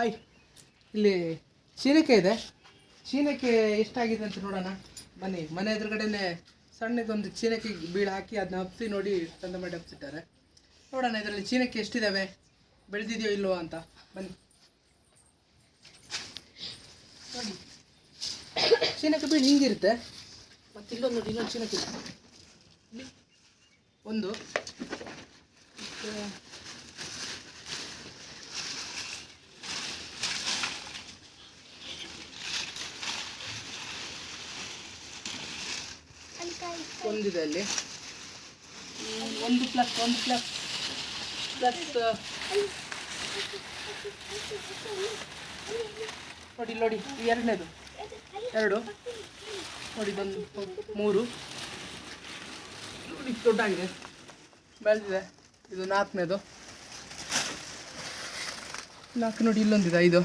Hi ಇಲ್ಲಿ ಚೀನಕ್ಕೆ ಇದೆ. ಚೀನಕ್ಕೆ ಎಷ್ಟಾಗಿದೆ ಅಂತ ನೋಡೋಣ. ಬನ್ನಿ, ಮನೆ ಎದುರುಗಡೆನೆ ಸಣ್ಣದೊಂದು ಚೀನಕ್ಕೆ ಬೀಳು ಹಾಕಿ ಅದನ್ನ ಹಪ್ಸಿ ನೋಡಿ ತಂದ ಮಾಡಿ ಹಪ್ಸಿದ್ದಾರೆ ನೋಡೋಣ ಇದರಲ್ಲಿ ಚೀನಕ್ಕೆ ಎಷ್ಟಿದ್ದಾವೆ ಬೆಳೆದಿದೆಯೋ ಇಲ್ವೋ ಅಂತ. ಬನ್ನಿ. ನೋಡಿ. ಚೀನಕ್ಕೆ ಬೀಳು ಹಿಂಗಿರುತ್ತೆ. ಮತ್ತು ಇಲ್ಲೊಂದು ನೋಡಿ, ಇನ್ನೊಂದು ಚೀನಕ್ಕೆ ಒಂದು. ಮತ್ತೆ ಒಂದಿದೆ ಅಲ್ಲಿ. ಹ್ಮ್, ಒಂದು ಪ್ಲಸ್ ಒಂದು ಪ್ಲಸ್ ಪ್ಲಸ್ ನೋಡಿ ನೋಡಿ ಎರಡನೇದು. ಎರಡು. ನೋಡಿ ಇದೊಂದು ಮೂರು. ನೋಡಿ ದೊಡ್ಡಾಗಿದೆ. ಬೆಳೆದಿದೆ. ಇದು ನಾಲ್ಕನೇದು. ನಾಲ್ಕು ನೋಡಿ ಇಲ್ಲೊಂದಿದೆ ಐದು.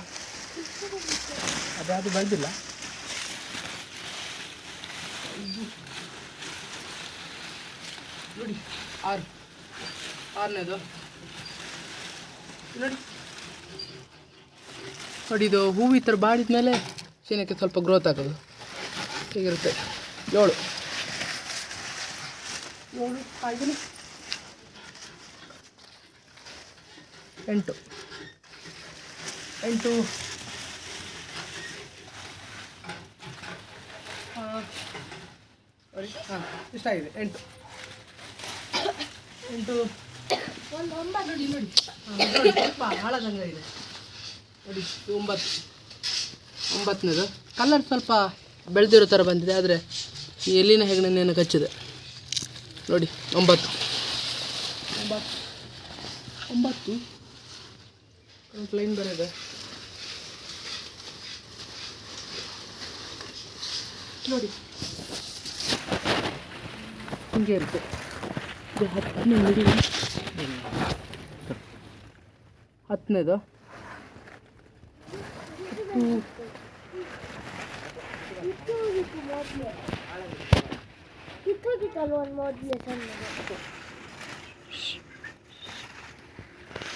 ಅದು ಅದು ಬೆಳೆದಿಲ್ಲ. ನೋಡಿ, ಆರು. ಆರನೇದು. ನೋಡಿ. ನೋಡಿ, ಇದು ಹೂವು ಈ ಥರ ಬಾಡಿದ ಮೇಲೆ ಶೇನಕ್ಕೆ ಸ್ವಲ್ಪ ಗ್ರೋತ್ ಆಗೋದು. ಹೀಗಿರುತ್ತೆ. ಏಳು. ಏಳು ಹಾಗೆ ಎಂಟು. ಎಂಟು. ಹಾಂ. ಇಷ್ಟ ಇಷ್ಟಾಗಿದೆ. ಎಂಟು. ಎಂಟು. ಒಂದು ಒಂಬತ್ತು ನೋಡಿ ನೋಡಿ ಸ್ವಲ್ಪ ಹಾಳದಂಗ ಇದೆ ನೋಡಿ ಒಂಬತ್ತು ಒಂಬತ್ತನೇದು? ಕಲರ್ ಸ್ವಲ್ಪ ಬೆಳೆದಿರೋ ಥರ ಬಂದಿದೆ ಆದರೆ ಈ ಎಲ್ಲಿನ ನೆನ ಕಚ್ಚಿದೆ? ನೋಡಿ ಒಂಬತ್ತು. ಒಂಬತ್ತು. ಒಂಬತ್ತು ಲೈನ್ ಬರೋದೆ. ನೋಡಿ. ಹಿಂಗೆ ಇರುತ್ತೆ. ಹತ್ತನೇದು?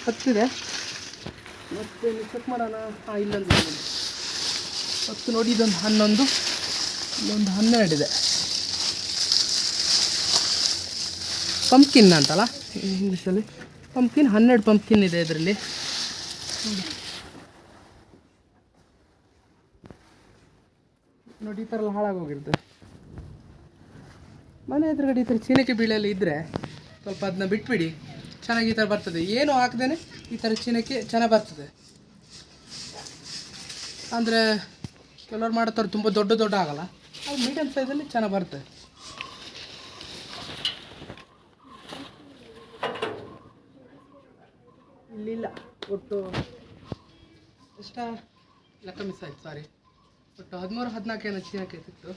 ಹತ್ತಿದೆ? ಮತ್ತೆ ಚೆಕ್ ಮಾಡೋಣ? ಹಾಂ ಇಲ್ಲೊಂದು. ಹತ್ತು ನೋಡಿ ಇದೊಂದು ಹನ್ನೊಂದು ಇಲ್ಲೊಂದು ಹನ್ನೆರಡಿದೆ. ಪಂಪ್ಕಿನ್ ಅಂತಲ್ಲ? ಇಂಗ್ಲೀಷಲ್ಲಿ ಪಂಪ್ಕಿನ್ ಹನ್ನೆರಡು ಪಂಪ್ಕಿನ್ ಇದೆ ಇದರಲ್ಲಿ. ನೋಡಿ ಈ ಥರ ಎಲ್ಲ ಹಾಳಾಗೋಗಿರುತ್ತೆ. ಮನೆ ಎದುರುಗಡೆ ಈ ಥರ ಚೀನಕ್ಕೆ ಬೀಳಲ್ಲಿ ಇದ್ದರೆ ಸ್ವಲ್ಪ ಅದನ್ನ ಬಿಟ್ಬಿಡಿ. ಚೆನ್ನಾಗಿ ಈ ಥರ ಬರ್ತದೆ. ಏನು ಹಾಕ್ದೇ ಈ ಥರ ಚೀನಕ್ಕೆ ಚೆನ್ನಾಗಿ ಬರ್ತದೆ. ಅಂದರೆ ಕೆಲವ್ರು ಥರ ತುಂಬ ದೊಡ್ಡ ದೊಡ್ಡ ಆಗಲ್ಲ. ಅದು ಮೀಡಿಯಮ್ ಸೈಜಲ್ಲಿ ಚೆನ್ನಾಗಿ ಬರುತ್ತೆ. ಒಟ್ಟು ಇಷ್ಟ ಲೆಕ್ಕ ಮಿಸ್ ಆಯ್ತು ಸಾರಿ ಒಟ್ಟು ಹದಿಮೂರು, ಹದಿನಾಲ್ಕು ಏನೋ ಚೀನಕ್ಕೆ ಇತ್ತು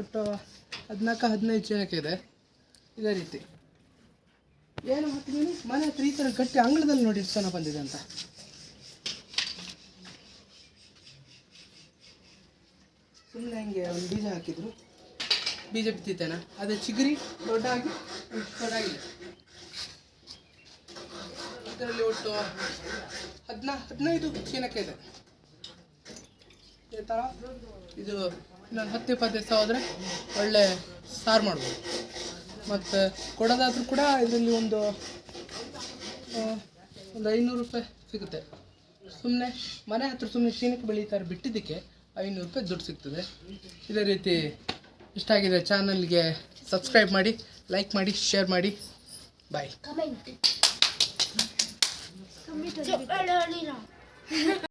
ಒಟ್ಟು ಹದಿನಾಲ್ಕು, ಹದಿನೈದು ಚೀನಕ್ಕೆ ಇದೆ ಇದೇ ರೀತಿ. ಏನು ಹಾಕಿದ್ದೀನಿ ಮನೆ ಹತ್ರ ಈ ಥರ ಗಟ್ಟಿ ಅಂಗಳದಲ್ಲಿ ನೋಡಿ ಚೆನ್ನಾಗಿ ಬಂದಿದೆ ಅಂತ. ಸುಮ್ಮನೆ ಹಿಂಗೆ ಒಂದು ಬೀಜ ಹಾಕಿದ್ರು. ಬೀಜ ಬಿತ್ತಿತ್ತೇನ ಅದು ಚಿಗುರಿ ದೊಡ್ಡಾಗಿ ದೊಡ್ಡಾಗಿದೆ ಇದರಲ್ಲಿ ಒಟ್ಟು ಹದಿನಾ, ಹದಿನೈದು ಚೀನಕ್ಕೆ ಇದೆ. ಇದು ಇನ್ನೊಂದು ಹತ್ತು ಇಪ್ಪತ್ತು ದಿವಸ ಹೋದರೆ ಒಳ್ಳೆ ಸಾರು ಮಾಡ್ಬೋದು. ಮತ್ತು ಕೊಡೋದಾದ್ರೂ ಕೂಡ ಇದರಲ್ಲಿ ಒಂದು ಒಂದು ಐನೂರು ರೂಪಾಯಿ ಸಿಗುತ್ತೆ. ಸುಮ್ಮನೆ ಮನೆ ಹತ್ರ ಸುಮ್ಮನೆ ಚೀನಕ್ಕೆ ಬೆಳೀತಾರೆ ಬಿಟ್ಟಿದ್ದಕ್ಕೆ ಐನೂರು ರೂಪಾಯಿ ದುಡ್ಡು ಸಿಗ್ತದೆ. ಇದೇ ರೀತಿ ಇಷ್ಟ ಆಗಿದೆ ಚಾನಲ್ಗೆ ಸಬ್ಸ್ಕ್ರೈಬ್ ಮಾಡಿ ಲೈಕ್ ಮಾಡಿ ಶೇರ್ ಮಾಡಿ. ಬಾಯ್